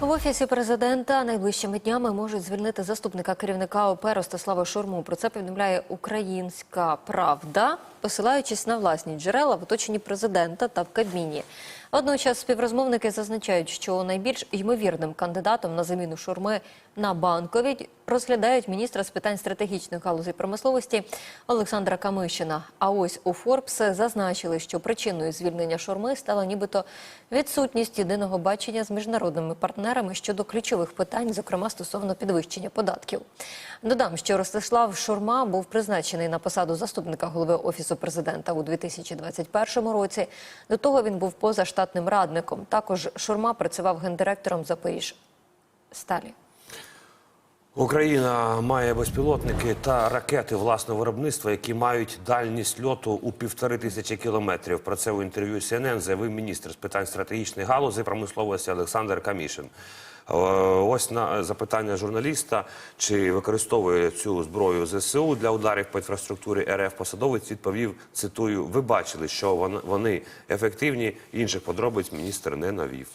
В офісі президента найближчими днями можуть звільнити заступника керівника ОП Ростислава Шурму. Про це повідомляє Українська Правда, посилаючись на власні джерела в оточенні президента та в Кабміні. Водночас співрозмовники зазначають, що найбільш ймовірним кандидатом на заміну Шурми на банковій розглядають міністра з питань стратегічних галузей промисловості Олександра Камишина. А ось у Форбс зазначили, що причиною звільнення Шурми стала нібито відсутність єдиного бачення з міжнародними партнерами щодо ключових питань, зокрема стосовно підвищення податків. Додам, що Ростислав Шурма був призначений на посаду заступника голови офісу президента у 2021 році. До того він був позаштатним радником. Також Шурма працював гендиректором Запоріж Сталі. Україна має безпілотники та ракети власного виробництва, які мають дальність льоту у півтори тисячі кілометрів. Про це у інтерв'ю CNN заявив міністр з питань стратегічної галузі промисловості Олександр Камішин. Е, Ось на запитання журналіста, чи використовує цю зброю ЗСУ для ударів по інфраструктурі РФ, посадовець відповів, цитую, ви бачили, що вони ефективні, інших подробиць міністр не навів.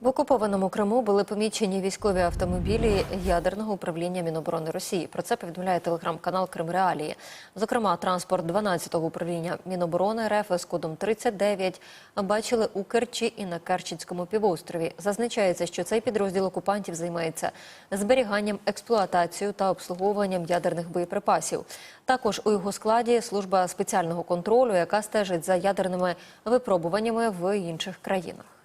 В окупованому Криму були помічені військові автомобілі ядерного управління Міноборони Росії. Про це повідомляє телеграм-канал Крим Реалії. Зокрема, транспорт 12-го управління Міноборони РФ з кодом 39 бачили у Керчі і на Керченському півострові. Зазначається, що цей підрозділ окупантів займається зберіганням, експлуатацією та обслуговуванням ядерних боєприпасів. Також у його складі служба спеціального контролю, яка стежить за ядерними випробуваннями в інших країнах.